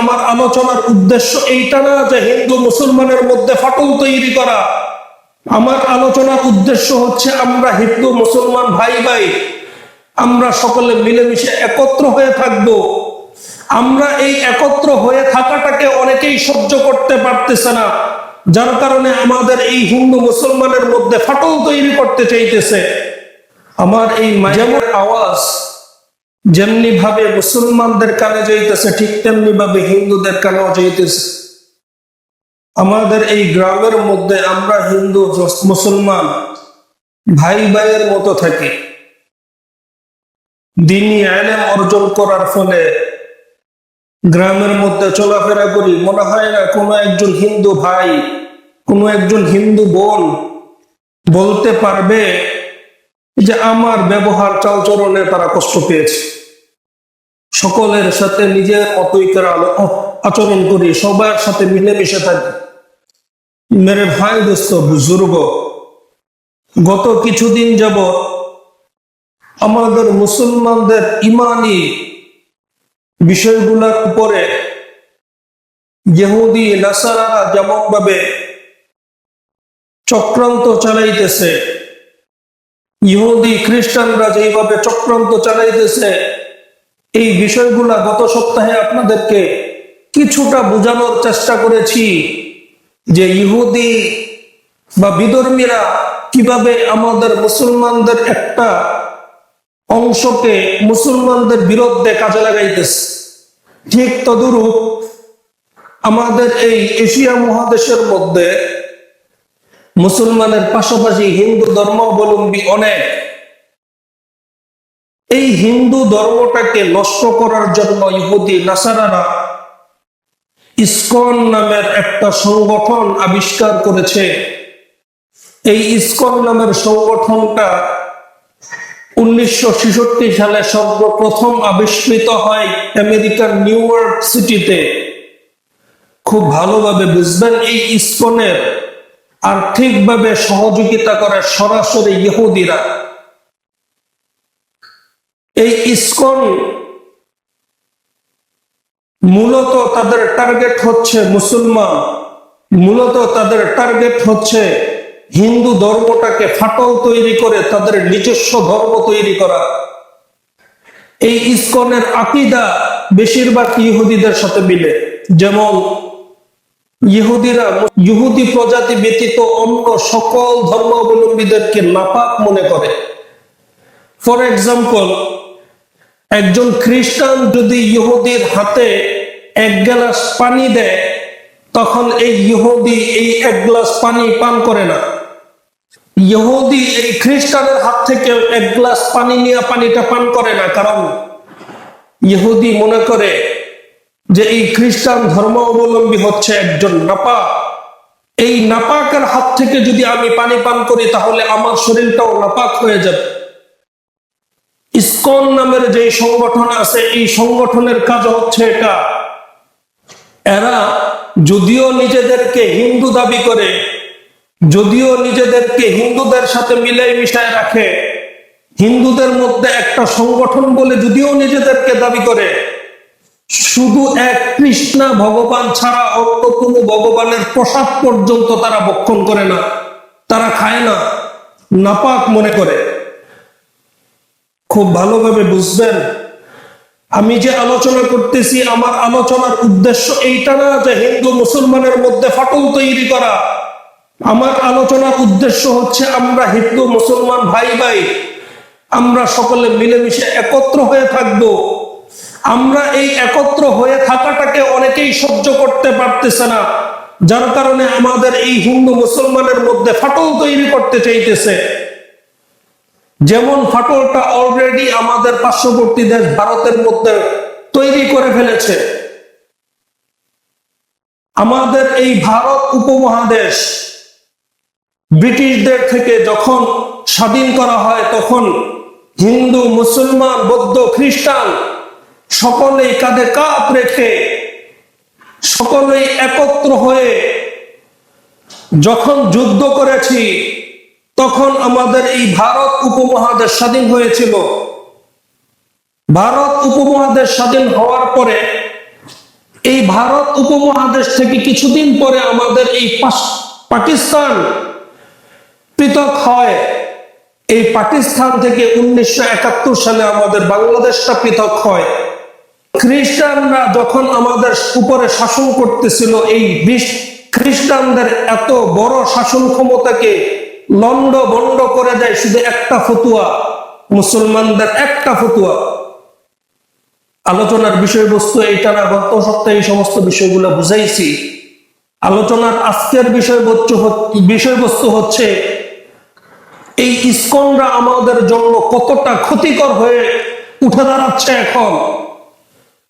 আমার আলোচনার উদ্দেশ্য এইটা না যে হিন্দু মুসলমানের মধ্যে ফাটল তৈরি করা। আমার আলোচনার উদ্দেশ্য হচ্ছে আমরা হিন্দু মুসলমান ভাই ভাই আমরা সকলে মিলেমিশে একত্র হয়ে থাকব। আমরা এই একত্র হয়ে থাকাটাকে অনেকেই সহ্য করতে পারতেছে না যার কারণে আমাদের এই হিন্দু মুসলমানের মধ্যে ফাটল তৈরি করতে চাইতেছে। আমার এই যেমন আওয়াজ যেমনি ভাবে মুসলমানদের কানে যাইতেছে, ঠিক তেমনি ভাবে হিন্দুদের কানেও যাইতেছে। আমাদের এই গ্রামের মধ্যে আমরা হিন্দু, মুসলমান ভাই ভাইয়ের মতো থাকি। দিনই আইলেম অর্জন করার ফলে গ্রামের মধ্যে চলাফেরা করি। মনে হয় না কোনো একজন হিন্দু ভাই, কোনো একজন হিন্দু বোন বলতে পারবে যে আমার ব্যবহার চালচরণে তারা কষ্ট পেয়েছে। সকলের সাথে নিজের মতোই আচরণ করি, সবার সাথে মিলেমিশে থাকি। মেরে ভাই দোস্ত, বুজুর্গ, গত কিছুদিন যাব আমাদের মুসলমানদের ইমানি বিষয়গুলোর উপরে ইহুদি, নাসারারা যেমন ভাবে চক্রান্ত চালাইতেছে ইহুদি, খ্রিস্টানরা যেভাবে চক্রান্ত চালাইতেছে, এই বিষয়গুলা গত সপ্তাহে আপনাদেরকে কিছুটা বোঝানোর চেষ্টা করেছি যে ইহুদি বা বিধর্মীরা কীভাবে আমাদের মুসলমানদের একটা অংশকে মুসলমানদের বিরুদ্ধে কাজে লাগাইতেছে। ঠিক তদুরূপ আমাদের এই এশিয়া মহাদেশের মধ্যে মুসলমানের পাশাপাশি হিন্দু ধর্মাবলম্বী অনেক। এই হিন্দু ধর্মটাকে নষ্ট করার জন্য ইহুদি, নাসারারা ইসকন নামের একটা সংগঠন আবিষ্কার করেছে। এই ইসকন নামের সংগঠনটা উনিশশো ছেষট্টি সালে সর্বপ্রথম আবিষ্কৃত হয় আমেরিকার নিউ ইয়র্ক সিটিতে। খুব ভালোভাবে বুঝবেন, এই ইসকনের আর্থিকভাবে সহযোগিতা করে সরাসরি ইহুদিরা। এই ইসকন মূলত তাদের টার্গেট হচ্ছে মুসলমান, মূলত তাদের টার্গেট হচ্ছে হিন্দু ধর্মটাকে ফাটল তৈরি করে তাদের নিজস্ব ধর্ম তৈরি করা। এই ইসকনের আকিদা বেশিরভাগ ইহুদিদের সাথে মিলে। যেমন ইহুদিরা ইহুদি প্রজাতি ব্যতীত অন্য সকল ধর্মাবলম্বীদেরকে নাপাক মনে করে। ফর এক্সাম্পল একজন খ্রিস্টান যদি ইহুদির হাতে এক গ্লাস পানি দেয়, তখন এই ইহুদি এই এক গ্লাস পানি পান করে না। ইহুদি এই খ্রিস্টানের হাত থেকে এক গ্লাস পানি নিয়ে পানিটা পান করে না, কারণ ইহুদি মনে করে যে এই খ্রিস্টান ধর্ম অবলম্বী হচ্ছে একজন নাপাক এই নাপাকের হাত থেকে যদি আমি পানি পান করি, তাহলে আমার শরীরটাও নাপাক হয়ে যাবে। ইসকন নামের যে সংগঠন আছে, এই সংগঠনের কাজ হচ্ছে এটা। এরা যদিও নিজেদেরকে হিন্দু দাবি করে, যদিও নিজেদেরকে হিন্দুদের সাথে মিলাই মিশায় রাখে, হিন্দুদের মধ্যে একটা সংগঠন বলে যদিও নিজেদেরকে দাবি করে শুধু এক কৃষ্ণা ভগবান ছাড়া অন্য কোনো ভগবানের প্রসাদ পর্যন্ত তারা বক্ষণ করে না, তারা খায় না, নাপাক মনে করে। খুব ভালোভাবে বুঝবেন। আমি যে আলোচনা করতেছি, আমার আলোচনার উদ্দেশ্য এইটা না যে হিন্দু মুসলমানের মধ্যে ফাটল তৈরি করা। আমার আলোচনার উদ্দেশ্য হচ্ছে আমরা হিন্দু মুসলমান ভাই ভাই আমরা সকলে মিলেমিশে একত্র হয়ে থাকব। আমরা এই একত্র হয়ে থাকাটাকে অনেকেই সহ্য করতে পারতেছে না, যার কারণে আমাদের এই হিন্দু মুসলমানের মধ্যে ফাটল তৈরি করতে চাইতেছে। যেমন ফাটলটা অলরেডি আমাদের পার্শ্ববর্তী দেশ ভারতের মধ্যে তৈরি করে ফেলেছে। আমাদের এই ভারত উপমহাদেশ ব্রিটিশদের থেকে যখন স্বাধীন করা হয়, তখন হিন্দু, মুসলমান, বৌদ্ধ, খ্রিস্টান সকলেই কাঁধে কাপ রেখে, সকলেই একত্র হয়ে যখন যুদ্ধ করেছি, তখন আমাদের এই ভারত উপমহাদেশ স্বাধীন হয়েছিল। ভারত উপমহাদেশ স্বাধীন হওয়ার পরে, এই ভারত উপমহাদেশ থেকে কিছুদিন পরে আমাদের এই পাকিস্তান পৃথক হয়। এই পাকিস্তান থেকে উনিশশো একাত্তর সালে আমাদের বাংলাদেশটা পৃথক হয়। খ্রিস্টানরা যখন আমাদের উপরে শাসন করতেছিল, এই বিশ- খ্রিস্টানদের এত বড় শাসন ক্ষমতাকে লন্ড বন্ড করে দেয় শুধু একটা ফতুয়া, মুসলমানদের একটা ফতুয়া। আলোচনার বিষয়বস্তু এইটা না, গত সপ্তাহে এই সমস্ত বিষয়গুলো বুঝাইছি। আলোচনার আজকের বিষয়বস্তু বিষয়বস্তু হচ্ছে, এই ইস্কনরা আমাদের জন্য কতটা ক্ষতিকর হয়ে উঠে দাঁড়াচ্ছে এখন।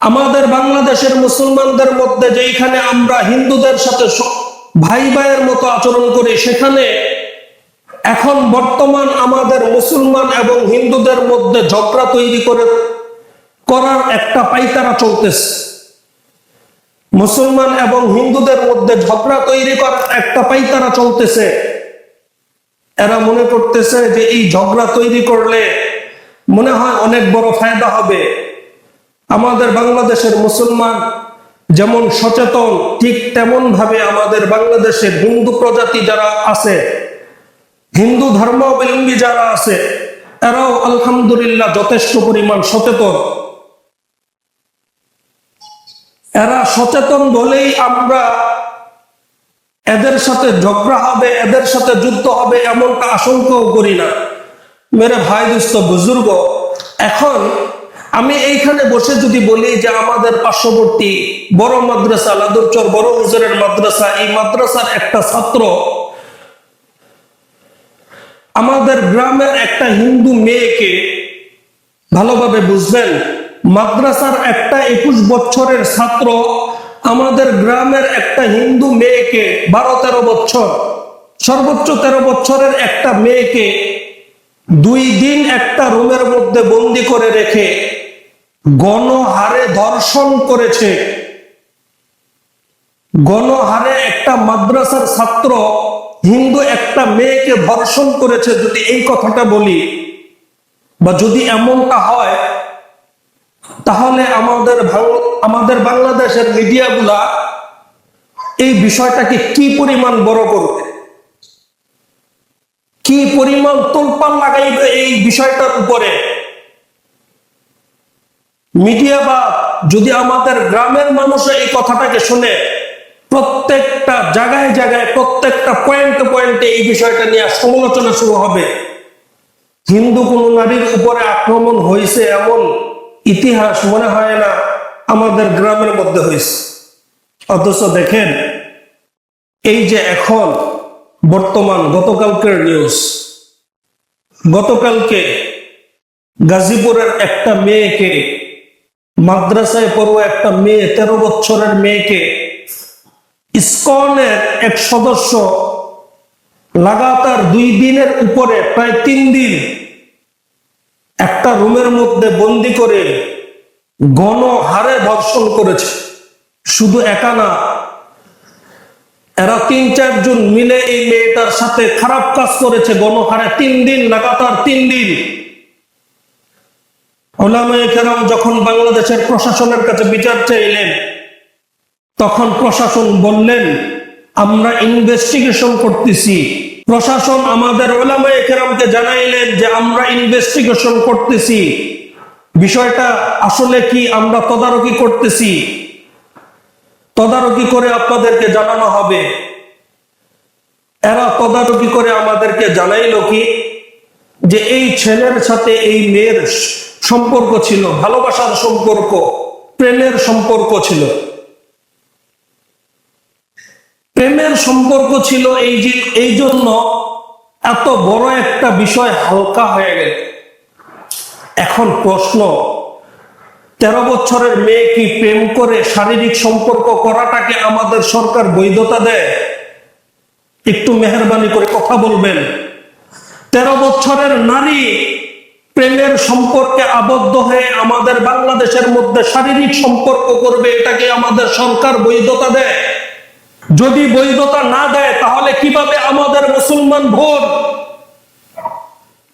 আমাদের বাংলাদেশের মুসলমানদের মধ্যে যেখানে আমরা হিন্দুদের সাথে ভাই ভাইয়ের মতো আচরণ করি, সেখানে এখন বর্তমান আমাদের মুসলমান এবং হিন্দুদের মধ্যে ঝগড়া তৈরি করে, করার একটা পাইতারা চলতেছে। মুসলমান এবং হিন্দুদের মধ্যে ঝগড়া তৈরি করার একটা পাইতারা চলতেছে। এরা মনে করতেছে যে এই ঝগড়া তৈরি করলে মনে হয় অনেক বড় ফায়দা হবে। আমাদের বাংলাদেশের মুসলমান যেমন সচেতন, ঠিক তেমন ভাবে আমাদের বাংলাদেশের হিন্দু প্রজাতি যারা আছে, হিন্দু ধর্মাবলম্বী যারা আছে, এরাও আলহামদুলিল্লাহ যথেষ্ট পরিমাণ সচেতন। এরা সচেতন বলেই আমরা এদের সাথে ঝগড়া হবে, এদের সাথে যুদ্ধ হবে এমনটা আশঙ্কাও করি না। মেরে ভাই দুস্থ বুজুর্গ, এখন আমি এইখানে বসে যদি বলি যে আমাদের পার্শ্ববর্তী বড় মাদ্রাসা, লাদুরচর, বড় হুজুরের মাদ্রাসা, এই মাদ্রাসার একটা ছাত্র, আমাদের গ্রামের একটা হিন্দু মেয়েকে ভালোভাবে বুঝবেন, মাদ্রাসার একটা একুশ বছরের ছাত্র আমাদের গ্রামের একটা হিন্দু মেয়েকে বারো তেরো বছর, সর্বোচ্চ তেরো বছরের একটা মেয়েকে দুই দিন একটা রুমের মধ্যে বন্দি করে রেখে গণহারে ধর্ষণ করেছে। গণহারে একটা মাদ্রাসার ছাত্র, হিন্দু একটা মেয়েকে ধর্ষণ করেছে যদি এই কথাটা বলি। বা যদি এমনটা হয়, তাহলে আমাদের আমাদের বাংলাদেশের মিডিয়াগুলা এই বিষয়টাকে কি পরিমাণ বড় করবে? কি পরিমাণ তোলপাল লাগাইবে এই বিষয়টার উপরে? মিডিয়া বা যদি আমাদের গ্রামের মানুষ এই কথাটাকে শুনে প্রত্যেকটা জায়গায় জায়গায়, প্রত্যেকটা পয়েন্টে পয়েন্টে এই বিষয়টা নিয়ে সমালোচনা শুরু হবে। হিন্দু কোন নারীর উপরে আক্রমণ হয়েছে এমন ইতিহাস মনে হয় না আমাদের গ্রামের মধ্যে হয়েছে। অথচ দেখেন, এই যে এখন বর্তমান গতকালকের নিউজ গতকালকে গাজীপুরের একটা মেয়েকে মাদ্রাসায় পড়ুয়া একটা মেয়ে, তেরো বছরের মেয়েকে ইসকনের এক সদস্য লাগাতার দুই দিনের উপরে প্রায় তিন দিন একটা রুমের মধ্যে বন্দি করে গণহারে ধর্ষণ করেছে। শুধু একা না, এরা তিন চারজন মিলে এই মেয়েটার সাথে খারাপ কাজ করেছে। গণহারে তিন দিন, লাগাতার তিন দিন। ওলামায়ে যখন বাংলাদেশের প্রশাসনের কাছে বিচার চাইলেন, তখন প্রশাসন বললেন, আমরা ইনভেস্টিগেশন করতেছি। প্রশাসন আমাদের ওলামায়ে কেরামকে জানাইলেন যে, আমরা ইনভেস্টিগেশন করতেছি। বিষয়টা আসলে কি আমরা তদারকি করতেছি? তদারকি করে আপনাদেরকে জানানো হবে। এরা তদারকি করে আমাদেরকে জানাইল কি যে এই ছেলের সাথে এই মেয়ের সম্পর্ক ছিল, ভালোবাসার সম্পর্ক, প্রেমের সম্পর্ক ছিল। প্রেমের সম্পর্ক ছিল এই যে, এই জন্য এত বড় একটা বিষয় হালকা হয়ে গেল। এখন প্রশ্ন, তেরো বছরের মেয়ে কি প্রেম করে শারীরিক সম্পর্ক করাটাকে আমাদের সরকার বৈধতা দেয়? একটু মেহরবানি করে কথা বলবেন। তেরো বছরের নারী প্রেমের সম্পর্কে আবদ্ধ হয়ে আমাদের বাংলাদেশের মধ্যে শারীরিক সম্পর্ক করবে এটাকে আমাদের সরকার বৈধতা দেয়? যদি বৈধতা না দেয়, তাহলে কীভাবে আমাদের মুসলমান ভোট?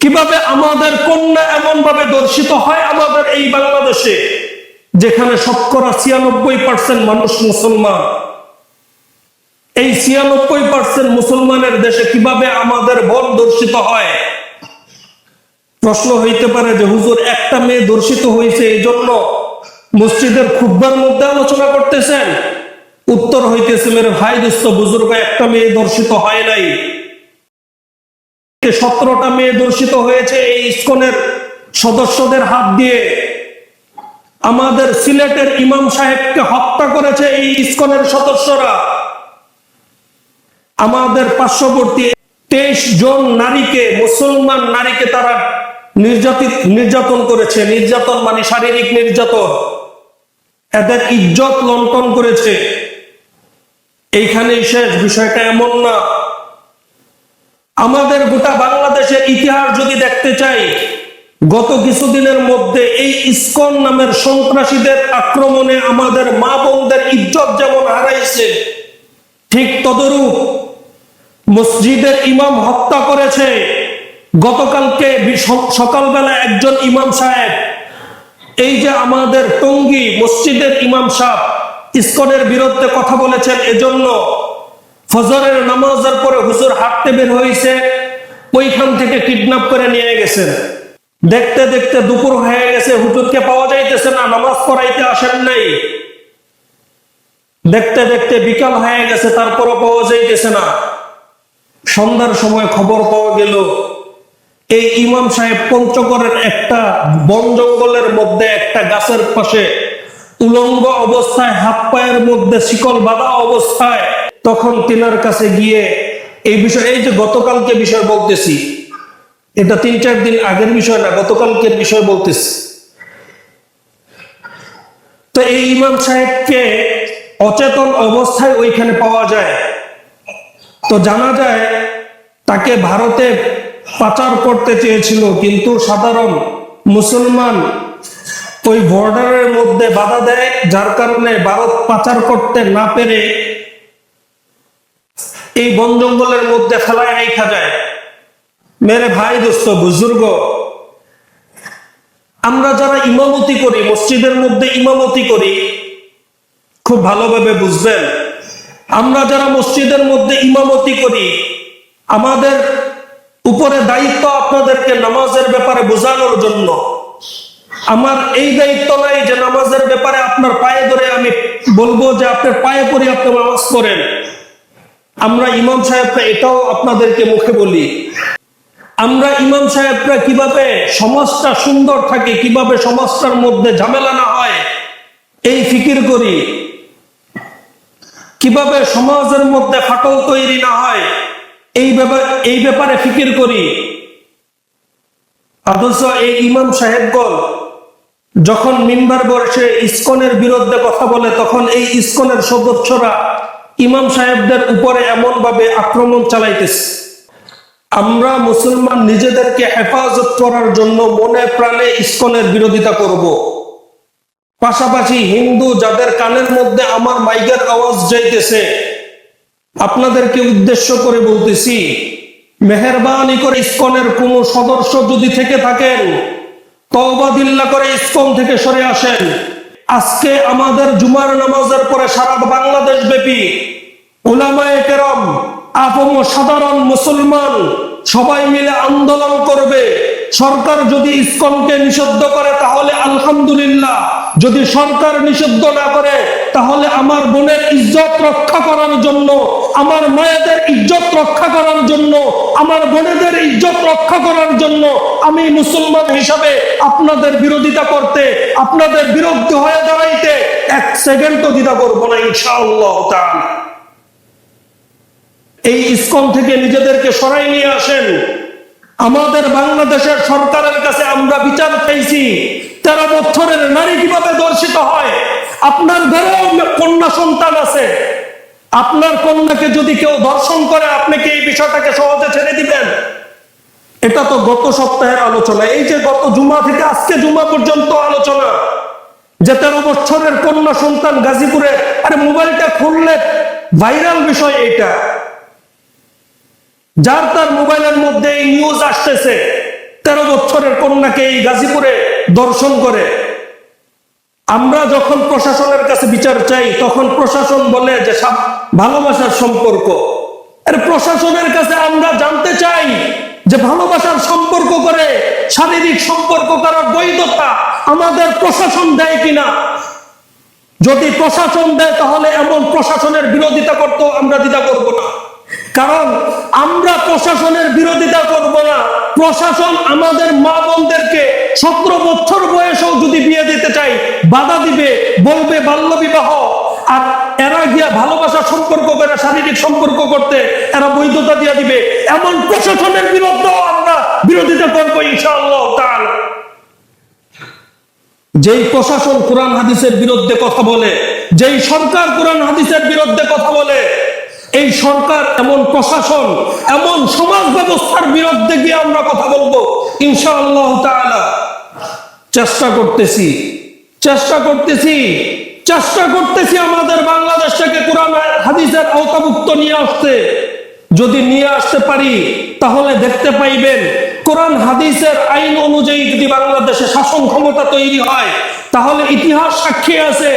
কীভাবে আমাদের কন্যা এমন ভাবে দর্শিত হয় আমাদের এই বাংলাদেশে, যেখানে শতকরা ছিয়ানব্বই পার্সেন্ট মানুষ মুসলমান? এই ছিয়ানব্বই পার্সেন্ট মুসলমানের দেশে কীভাবে আমাদের বন দর্শিত হয়? প্রশ্ন হইতে পারে যে হুজুর, একটা মেয়ে দর্শিত হয়েছে এই জন্য মসজিদের খুববার মধ্যে আলোচনা করতেছেন। উত্তর হইতেছে, মেরে ভাই দোস্ত, বুজুর্গ, একটা মেয়ে দর্শিত হয় নাই। সতেরোটা মেয়ে দর্শিত হয়েছে এই ইস্কনের সদস্যদের হাত দিয়ে। আমাদের সিলেটের ইমাম সাহেবকে হত্যা করেছে এই ইস্কনের সদস্যরা। আমাদের পার্শ্ববর্তী তেইশ জন নারীকে, মুসলমান নারীকে তারা নির্যাতিত নির্যাতন করেছে। নির্যাতন মানে শারীরিক নির্যাতন। এদের ইজ্জত লন্টন করেছে। এইখানেই শেষ। বিষয়টা এমন না। আমাদের গোটা বাংলাদেশের ইতিহাস যদি দেখতে চাই, গত কিছুদিনের মধ্যে এই ইসকন নামের সন্ত্রাসীদের আক্রমণে আমাদের মা বোনদের ইজ্জত যেমন হারাইছে, ঠিক তদরূপ মসজিদের ইমাম হত্যা করেছে। গতকালকে সকালবেলা একজন ইমাম সাহেব, এই যে আমাদের টঙ্গী মসজিদের ইমাম সাহেব ইস্কনের বিরুদ্ধে কথা বলেছেন এজন্য ফজরের নামাজের পরে হুজুর হাঁটতে বের হয়েছে, ওইখান থেকে কিডন্যাপ করে নিয়ে গেছেন। দেখতে দেখতে দুপুর হয়ে গেছে, হুজুরকে পাওয়া যাইতেছে না, নামাজ পড়াইতে আসেন নাই। দেখতে দেখতে বিকাল হয়ে গেছে, তারপরও পাওয়া যাইতেছে না। সন্ধ্যার সময় খবর পাওয়া গেল, এই ইমাম সাহেব পঞ্চগড়ের একটা বন জঙ্গলের মধ্যে, একটা গাছের পাশে উলঙ্গ অবস্থায়, হাত পায়ের মধ্যে শিকল বাঁধা অবস্থায় তখন তিনার কাছে গিয়ে এই বিষয়, এই যে গতকালকে বিষয় বলতেছি, এটা তিন চার দিন আগের বিষয় না, গতকালকের বিষয় বলতেছি। তো এই ইমাম সাহেবকে অচেতন অবস্থায় ওইখানে পাওয়া যায়। তো জানা যায় তাকে ভারতে পাচার করতে চেয়েছিল, কিন্তু সাধারণ মুসলমান ওই বর্ডারের মধ্যে বাধা দেয়, যার কারণে ভারত পাচার করতে না পেরে এই বন জঙ্গলের মধ্যে ফেলায় রেখা যায়। মেরে ভাই দোস্ত, বুজুর্গ, আমরা যারা ইমামতি করি, মসজিদের মধ্যে ইমামতি করি, খুব ভালোভাবে বুঝবেন আমরা যারা মসজিদের মধ্যে ইমামতি করি, আমাদের উপরে দায়িত্ব আপনাদেরকে নামাজের ব্যাপারে বোঝানোর জন্য। আমার এই দায়িত্ব নাই যে নামাজের ব্যাপারে আপনার পায়ে ধরে আমি বলব যে আপনার পায়ে পরে আপনি নামাজ করেন আমরা ইমাম সাহেবরা এটাও আপনাদেরকে মুখে বলি। আমরা ইমাম সাহেবরা কীভাবে সমাজটা সুন্দর থাকে, কীভাবে সমাজটার মধ্যে ঝামেলা না হয়, এই ফিকির করি। কীভাবে সমাজের মধ্যে ফাটল তৈরি না হয়, এই ব্যাপারে এই ব্যাপারে ফিকির করি অথচ এই ইমাম সাহেবগণ যখন মিম্বার বর্ষে ইসকনের বিরুদ্ধে কথা বলে, তখন এই ইস্কনের সদস্যরা ইমাম সাহেবদের উপরে এমন ভাবে আক্রমণ চালাইতেছে আমরা মুসলমান নিজেদেরকে হেফাজত করার জন্য মনে প্রাণে ইস্কনের বিরোধিতা করব। পাশাপাশি হিন্দু যাদের কানের মধ্যে আমার মাইকের আওয়াজ যাইতেছে, আপনাদেরকে উদ্দেশ্য করে বলতেছি, মেহরবানি করে ইস্কনের কোন সদস্য যদি থেকে থাকেন তওবাদিল্লা করে ইস্কন থেকে সরে আসেন। আজকে আমাদের জুমার নামাজের পরে সারা বাংলাদেশ ব্যাপী ওলামায়ে কেরম আপম সাধারণ মুসলমান সবাই মিলে আন্দোলন করবে। সরকার যদি ইসকনকে নিষিদ্ধ করে, তাহলে আলহামদুলিল্লাহ। যদি সরকার নিষিদ্ধ না করে, তাহলে আমার বোনের ইজ্জত রক্ষা করার জন্য, আমার মায়েদের ইজ্জত রক্ষা করার জন্য, আমার বোনেদের ইজ্জত রক্ষা করার জন্য আমি মুসলমান হিসাবে আপনাদের বিরোধিতা করতে, আপনাদের বিরুদ্ধে হয়ে দাঁড়াইতে এক সেকেন্ডও দ্বিধা করব না, ইনশাআল্লাহ তাআলা। এই ইসকন থেকে নিজেদেরকে সরাই নিয়ে আসেন। আমাদের বাংলাদেশের সরকারের কাছে আমরা বিচার চাইছি, তেরো বছরের নারী কীভাবে দর্শিত হয়? আপনার ঘরেও কন্যা সন্তান আছে। আপনার কন্যাকে যদি কেউ দর্শন করে, আপনি কি এই বিষয়টাকে সহজে ছেড়ে দিবেন? এটা তো গত সপ্তাহের আলোচনা। এই যে গত জুমা থেকে আজকে জুমা পর্যন্ত আলোচনা, যে তেরো বছরের কন্যা সন্তান গাজীপুরে, আরে মোবাইলটা খুললে ভাইরাল বিষয় এইটা। যার তার মোবাইলের মধ্যে এই নিউজ আসতেছে, তেরো বছরের কন্যাকে এই গাজীপুরে দর্শন করে। আমরা যখন প্রশাসনের কাছে বিচার চাই, তখন প্রশাসন বলে যে ভালোবাসার সম্পর্ক। আরে প্রশাসনের কাছে আমরা জানতে চাই যে ভালোবাসার সম্পর্ক করে শারীরিক সম্পর্ক করার বৈধতা আমাদের প্রশাসন দেয় কিনা। যদি প্রশাসন দেয়, তাহলে এমন প্রশাসনের বিরোধিতা করতেও আমরা দ্বিধা করব না। কারণ আমরা প্রশাসনের বিরোধিতা করব না। প্রশাসন আমাদের মা বোনদেরকে সতেরো বছর বয়সেও যদি বিয়ে দিতে চাই বাধা দিবে, বলবে বাল্য বিবাহ। আর এরা গিয়া ভালোবাসা সম্পর্ক করে, শারীরিক সম্পর্ক করতে এরা বৈধতা দিয়ে দিবে। এমন প্রশাসনের বিরুদ্ধেও আমরা বিরোধিতা করব ইনশাআল্লাহ যেই প্রশাসন কোরআন হাদিসের বিরুদ্ধে কথা বলে, যেই সরকার কোরআন হাদিসের বিরুদ্ধে কথা বলে এই সরকার, এমন প্রশাসন, এমন সমাজ ব্যবস্থার বিরুদ্ধে গিয়ে আমরা কথা বলব। ইনশাআল্লাহ তাআলা চেষ্টা করতেছি চেষ্টা করতেছি চেষ্টা করতেছি আমাদের বাংলাদেশটাকে কোরআন হাদিসের আওতাভুক্ত নিয়ে আসতে। যদি নিয়ে আসতে পারি, তাহলে দেখতে পাইবেন, কোরআন হাদিসের আইন অনুযায়ী যদি বাংলাদেশে শাসন ক্ষমতা তৈরি হয়, তাহলে ইতিহাস সাক্ষী আছে।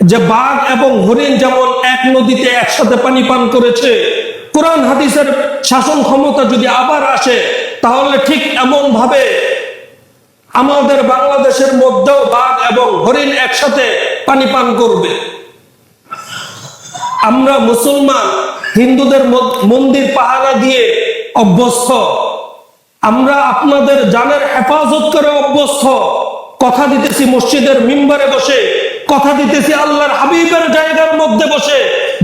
যে বাঘ এবং হরিণ যেমন এক নদীতে একসাথে পানি পান করেছে, কোরআন হাদিসের শাসন ক্ষমতা যদি আবার আসে, তাহলে ঠিক এমন ভাবে আমাদের বাংলাদেশের মধ্যেও বাঘ এবং হরিণ একসাথে পানি পান করবে। আমরা মুসলমান, হিন্দুদের মন্দির পাহারা দিয়ে অভ্যস্ত। আমরা আপনাদের জানের হেফাজত করে অভ্যস্ত। কথা দিতেছি মসজিদের মিম্বারে বসে। কথা দিতেছি আল্লাহর হাবিবের জায়গার মধ্যে বসে।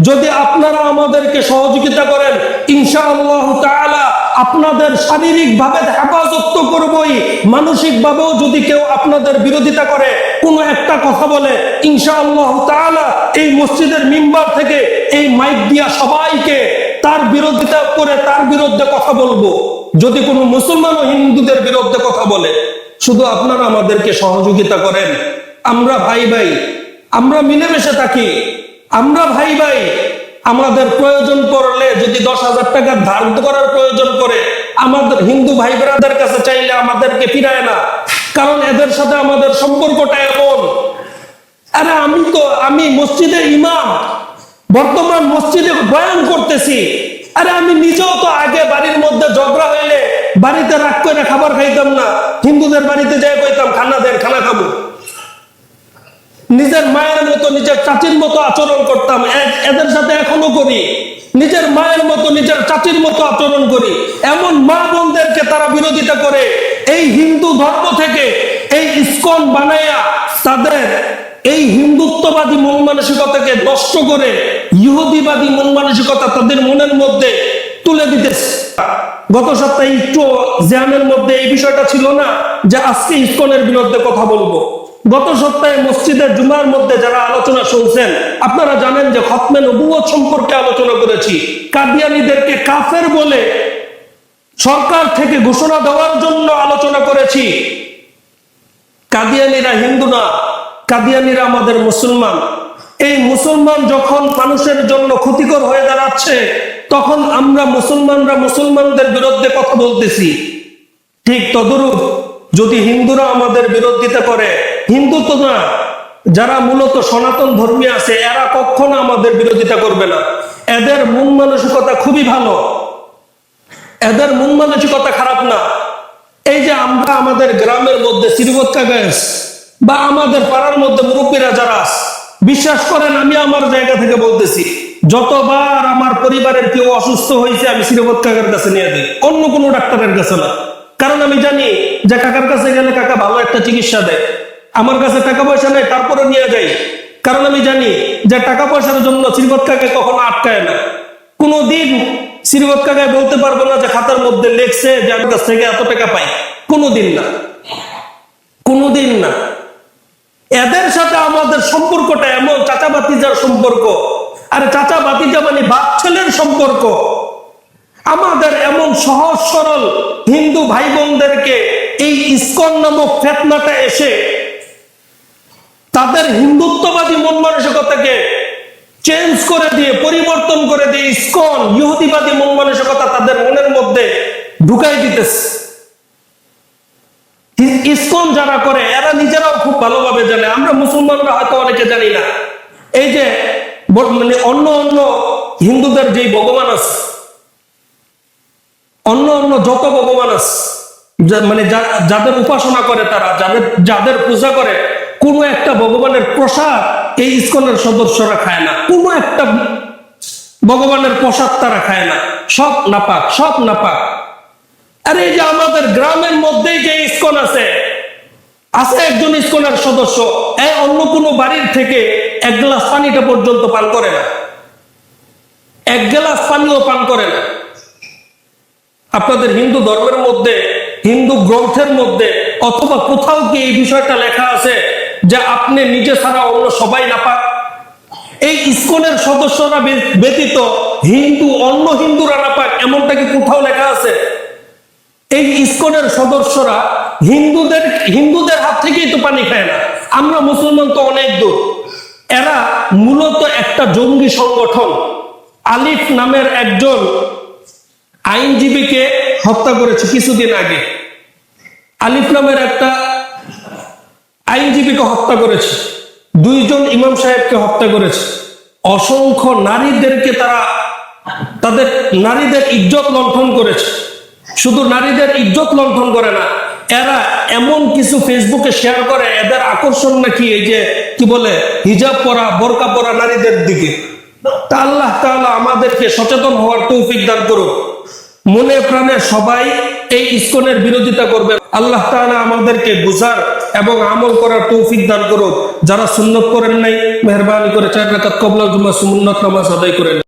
যদি আপনারা আমাদেরকে সহযোগিতা করেন, ইনশাআল্লাহ তাআলা আপনাদের শারীরিক ভাবে হেফাজত করবই। মানসিক ভাবেও যদি কেউ আপনাদের বিরোধিতা করে, কোনো একটা কথা বলে, ইনশাআল্লাহ তাআলা এই মসজিদের মিম্বার থেকে এই মাইক দিয়া সবাইকে তার বিরোধিতা করে তার বিরুদ্ধে কথা বলব। যদি কোনো মুসলমান ও হিন্দুদের বিরুদ্ধে কথা বলে, শুধু আপনারা আমাদেরকে সহযোগিতা করেন। আমরা ভাই ভাই, আমরা মিলেমিশে থাকি, আমরা ভাই ভাই। আমাদের প্রয়োজন পড়লে যদি দশ হাজার টাকা ধার করার প্রয়োজন করে আমাদের হিন্দু ভাই বোনদের কাছে চাইলে আমাদেরকে ফিরায় না। কারণ এদের সাথে আমাদের সম্পর্কটা এমন। আরে আমি তো, আমি মসজিদে ইমাম, বর্তমান মসজিদে বয়ান করতেছি। আরে আমি নিজেও তো আগে বাড়ির মধ্যে ঝগড়া হইলে বাড়িতে রাগ করে খাবার খাইতাম না। হিন্দুদের বাড়িতে যাই কইতাম, খানা দেন, খানা খাব। নিজের মায়ের মতো নিজের চাচির মতো আচরণ করতাম। এদের সাথে এখনও করি। নিজের মায়ের মতো নিজের চাচির মতো আচরণ করি। এমন মা বোনদেরকে তারা বিরোধিতা করে। এই হিন্দু ধর্ম থেকে এই ইস্কন বানাইয়া তাদের এই হিন্দুত্ববাদী মন মানসিকতাকে নষ্ট করে ইহুদিবাদী মন মানসিকতা তাদের মনের মধ্যে তুলে দিতেছে। গত সপ্তাহে একটু জ্যামের মধ্যে এই বিষয়টা ছিল না যে আজকে ইস্কনের বিরুদ্ধে কথা বলব। গত সপ্তাহে মসজিদের জুমার মধ্যে যারা আলোচনা শুনছেন, আপনারা জানেন যে খতমে নবুয়ত সম্পর্কে আলোচনা করেছি। কাদিয়ানিদেরকে কাফের বলে সরকার থেকে ঘোষণা দেওয়ার জন্য আলোচনা করেছি। কাদিয়ানিরা হিন্দু না, কাদিয়ানিরা আমাদের মুসলমান। এই মুসলমান যখন মানুষের জন্য ক্ষতিকর হয়ে দাঁড়াচ্ছে, তখন আমরা মুসলমানরা মুসলমানদের বিরুদ্ধে কথা বলতেছি। ঠিক তদরূপ যদি হিন্দুরা আমাদের বিরোধিতা করে হিন্দু তো না। যারা মূলত সনাতন ধর্মী আছে, এরা কখনো আমাদের বিরোধিতা করবে না। এদের মন মানসিকতা খুবই ভালো। এদের মন মানসিকতা খারাপ না। এই যে আমরা আমাদের গ্রামের মধ্যে শ্রীবৎকা গ্যাস বা আমাদের পাড়ার মধ্যে মুরব্বীরা যারা বিশ্বাস করেন, আমি আমার জায়গা থেকে বলতেছি, যতবার আমার পরিবারের কেউ অসুস্থ হয়েছে, আমি শ্রীবৎ কাকার কাছে নিয়ে দিই অন্য কোনো ডাক্তারের কাছে না। কারণ আমি জানি যে কাকার কাছে গেলে কাকা ভালো একটা চিকিৎসা দেয়। আমার কাছে টাকা পয়সা নেই, তারপরে নিয়ে যাই। কারণ আমি জানি যে টাকা পয়সার জন্য শ্রীবৎ কাকে কখনো আটকায় না। কোনোদিন শ্রীবৎ কাকায় বলতে পারব না যে খাতার মধ্যে লেখছে যে আমার কাছ থেকে এত টাকা পাই। কোনোদিন না। কোনোদিন না। এদের সাথে আমাদের সম্পর্কটা এমন, চাচা বাতিজার সম্পর্ক। আর চাচা বাতিজা মানে বাপ ছেলের সম্পর্ক। আমাদের এমন সহজ সরল হিন্দু ভাই বোনদেরকে এই ইস্কন নামক ফেতনাটা এসে তাদের হিন্দুত্ববাদী মন মানসিকতাকে চেঞ্জ করে দিয়ে, পরিবর্তন করে দিয়ে ইস্কন, ইহুদিবাদী মন মানসিকতা তাদের মনের মধ্যে ঢুকাই দিতেছে। ইসকন যারা করে, এরা নিজেরাও খুব ভালোভাবে জানে। আমরা মুসলমানরা হয়তো অনেকে জানি না। এই যে মানে অন্য অন্য হিন্দুদের যেই ভগবান আছে, অন্য অন্য যত ভগবান আছে, যা- মানে যা- যাদের উপাসনা করে তারা, যাদের যাদের পূজা করে কোনো একটা ভগবানের প্রসাদ এই ইস্কনের সদস্যরা খায় না। কোনো একটা ভগবানের প্রসাদ তারা খায় না। সব নাপাক সব নাপাক। আরে এই যে আমাদের গ্রামের মধ্যেই যে ইস্কন আছে আছে একজন ইস্কনের সদস্য, এ অন্য কোনো বাড়ির থেকে এক গ্লাস পানিটা পর্যন্ত পান করে না। এক গ্লাস পানিও পান করে না। আপনাদের হিন্দু ধর্মের মধ্যে, হিন্দু গ্রন্থের মধ্যে, অথবা কোথাও কি এই বিষয়টা লেখা আছে? যে আপনি নিজে ছাড়া অন্য সবাই না পাক। এই ইসকনের সদস্যরা ব্যতীত হিন্দু, অন্য হিন্দুরা না পাক, এমনটা কি কোথাও লেখা আছে? এই ইসকনের সদস্যরা হিন্দুদের হিন্দুদের হাত থেকেই তো পানি খায় না। আমরা মুসলমান তো অনেক দূর। এরা মূলত একটা জঙ্গি সংগঠন। আলিফ নামের একজন আইনজীবীকে হত্যা করেছে কিছুদিন আগে। আলিফ নামের একটা আইনজীবীকে হত্যা করেছে, দুইজন ইমাম সাহেবকে হত্যা করেছে। অসংখ্য নারীদেরকে তারা, তাদের নারীদের ইজ্জত লণ্ঠন করেছে। শুধু নারীদের ইজ্জত লণ্ঠন করে না, এরা এমন কিছু ফেসবুকে শেয়ার করে, এদের আকর্ষণ নাকি এই যে, কি বলে, হিজাব পরা, বোরকা পরা নারীদের দিকে। তা আল্লাহ আমাদেরকে সচেতন হওয়ার তৌফিক দান করুক। মনে প্রাণে সবাই এই ইস্কনের বিরোধিতা করবেন আল্লাহ তালা আমাদেরকে বুঝার এবং আমল করার তৌফিক দান করুক। যারা সুন্নত করেন নাই, মেহরবানি করে চার রাকাত কবলা জুমা সুন্নত নামাজ আদায় করেন।